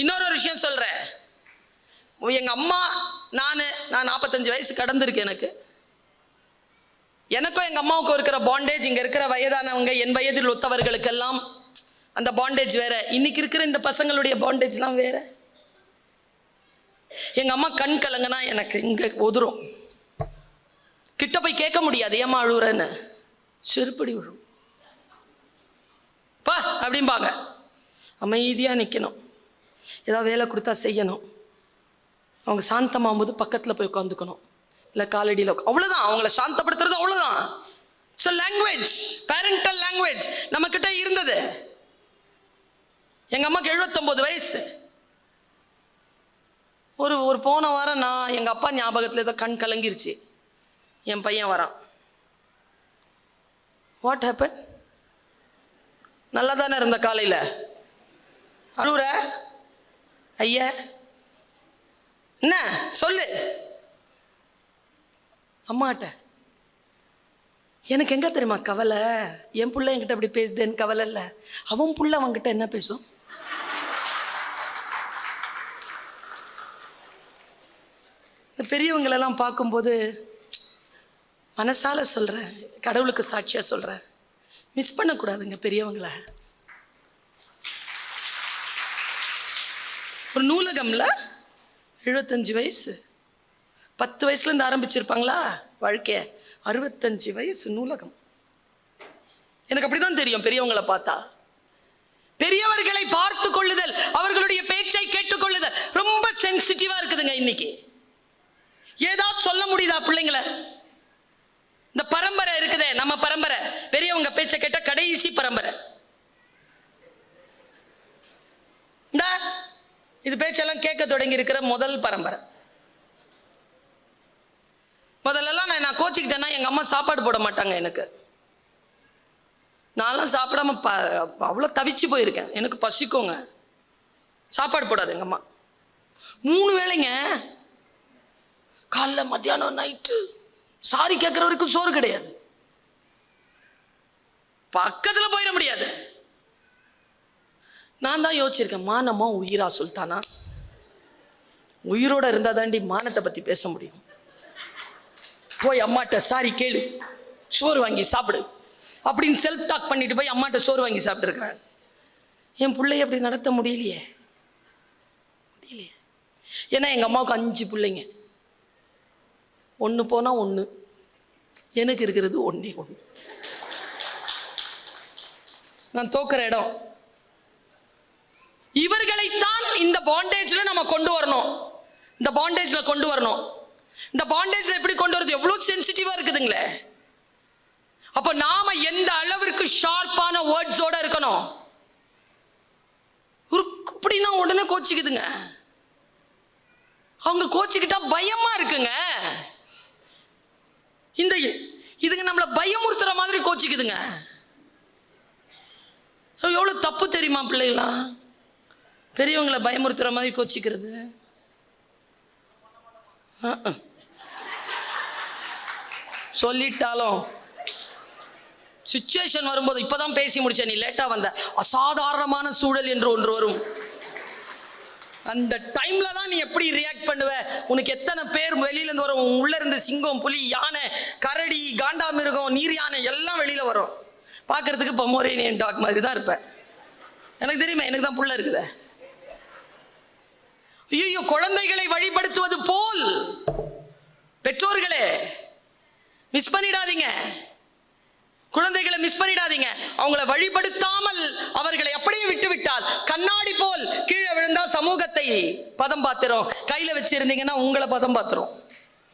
இன்னொரு ஒரு விஷயம் சொல்கிறேன் எங்கள் அம்மா நான் நான் நாற்பத்தஞ்சு வயசு கடந்திருக்கு எனக்கு. எனக்கும் எங்கள் அம்மாவுக்கும் இருக்கிற பாண்டேஜ் இங்கே இருக்கிற வயதானவங்க என் வயதில் ஒத்தவர்களுக்கெல்லாம் அந்த பாண்டேஜ் வேற. இன்னைக்கு இருக்கிற இந்த பசங்களுடைய பாண்டேஜ்லாம் வேற. எங்கள் அம்மா கண் கலங்குனா எனக்கு இங்கே உதிரும் கிட்ட போய் கேட்க முடியாது ஏமா அழுகுறேன்னு செருப்படி விழும். பா அப்படிம்பாங்க. அமைதியாக நிற்கணும் ஏதாவது வேலை கொடுத்தா செய்யணும். அவங்க சாந்தமாகும்போது பக்கத்தில் போய் உட்காந்துக்கணும் இல்லை காலடியில் அவ்வளோதான் அவங்கள சாந்தப்படுத்துறது அவ்வளோதான் ஸோ லாங்குவேஜ் பேரண்டல் லாங்குவேஜ் நம்மக்கிட்ட இருந்தது. எங்கள் அம்மாவுக்கு எழுபத்தொம்போது வயசு. ஒரு ஒரு போன வாரம் நான் எங்கள் அப்பா ஞாபகத்தில் ஏதோ கண் கலங்கிருச்சு. என் பையன் வரான். வாட் ஹேப்பன் நல்லா தானே இருந்த காலையில்? அழுகுற ஐயா. என்ன? சொல்லு. அம்மாட்ட. எனக்கு எங்கே தெரியுமா கவலை? என் பிள்ளை என்கிட்ட அப்படி பேசுதேன்னு கவலை இல்லை. அவன் புள்ள அவன்கிட்ட என்ன பேசும்? இந்த பெரியவங்களெல்லாம் பார்க்கும்போது மனசால சொல்கிறேன் கடவுளுக்கு சாட்சியாக சொல்கிறேன் மிஸ் பண்ணக்கூடாதுங்க பெரியவங்களை. ஒரு நூலகம்ல எழுபத்தஞ்சு வயசு. பத்து வயசுலேருந்து ஆரம்பிச்சிருப்பாங்களா? வாழ்க்கைய. அறுபத்தஞ்சு வயசு நூலகம். எனக்கு அப்படிதான் தெரியும் பெரியவங்களை பார்த்தா. பெரியவர்களை பார்த்து கொள்ளுதல் அவர்களுடைய பேச்சை கேட்டுக்கொள்ளுதல் ரொம்ப சென்சிட்டிவா இருக்குதுங்க இன்னைக்கு. ஏதாவது சொல்ல முடியுதா பிள்ளைங்கள? இந்த பரம்பரை இருக்குதே நம்ம பரம்பரை. பெரியவங்க பேச்சை கேட்ட கடைசி பரம்பரை இந்த இது பேச்செல்லாம் கேட்க தொடங்கி இருக்கிற முதல் பரம்பரை. முதல்லலாம் நான் நான் கோச்சிக்கிட்டேன்னா எங்கள் அம்மா சாப்பாடு போட மாட்டாங்க எனக்கு. நான்லாம் சாப்பிடாம ப அவ்வளோ தவிச்சு போயிருக்கேன். எனக்கு பசிக்கோங்க. சாப்பாடு போடாது எங்கள் அம்மா. மூணு வேளைங்க. காலைல மத்தியானம் நைட்டு. சாரி கேட்குற வரைக்கும் சோறு கிடையாது. பக்கத்தில் போயிட முடியாது. நான் தான் யோசிச்சிருக்கேன் மானமா உயிரா சுல்தானா உயிரோட இருந்தால் தாண்டி மானத்தை பற்றி பேச முடியும். போய் அம்மாட்ட சாரி கேளு சோறு வாங்கி சாப்பிடு அப்படின்னு செல்ஃப் டாக் பண்ணிட்டு போய் அம்மாட்ட சோறு வாங்கி சாப்பிட்டுருக்கிறேன் என் பிள்ளைய அப்படி நடத்த முடியலையே. முடியலையே. ஏன்னா எங்கள் அம்மாவுக்கு அஞ்சு பிள்ளைங்க. ஒன்று போனால் ஒன்று எனக்கு இருக்கிறது ஒன்றே ஒன்று நான் தோக்கிற இடம் இவர்களைத்தான் இந்த பாண்டேஜ்ல நம்ம கொண்டு வரணும். இந்த பாண்டேஜ்ல கொண்டு வரணும். இந்த பாண்டேஜ்ல எப்படி கொண்டு வரது? எவ்வளவு சென்சிட்டிவா இருக்குதுங்களே. அப்ப நாம எந்த அளவிற்கு ஷார்ப்பான வேர்ட்ஸோட இருக்கணும்? இப்படின்னா உடனே கோச்சிக்குதுங்க. அவங்க கோச்சிக்கிட்டா பயமா இருக்குங்க. இந்த இதுங்க நம்மளை பயமுறுத்துற மாதிரி கோச்சிக்குதுங்க. எவ்வளவு தப்பு தெரியுமா பிள்ளைகளா? பெரியவங்களை பயமுறுத்துற மாதிரி கோச்சிக்கிறது. சொல்லிட்டாலும். சுச்சுவேஷன் வரும்போது இப்போதான் பேசி முடிச்ச நீ லேட்டாக வந்த. அசாதாரணமான சூழல் என்று ஒன்று வரும். அந்த டைம்ல தான் நீ எப்படி ரியாக்ட் பண்ணுவ? உனக்கு எத்தனை பேர் வெளியில இருந்து வரும்? உன் உள்ள இருந்து சிங்கம் புலி யானை கரடி காண்டாமிருகம் நீர் யானை எல்லாம் வெளியில வரும். பார்க்கறதுக்கு பொமோரேனியன் டாக் மாதிரி தான் இருப்பேன் எனக்கு தெரியுமா? எனக்கு தான் புள்ள இருக்குதே. ஐயோ குழந்தைகளை வழிபடுத்துவது போல். பெற்றோர்களே மிஸ் பண்ணிடாதீங்க. குழந்தைகளை மிஸ் பண்ணிடாதீங்க. அவங்கள வழிபடுத்தாமல் அவர்களை அப்படியே விட்டுவிட்டால் கண்ணாடி போல் கீழே விழுந்தா சமூகத்தை பதம் பார்த்துரும் கையில வச்சிருந்தீங்கன்னா உங்களை பதம் பார்த்துரும்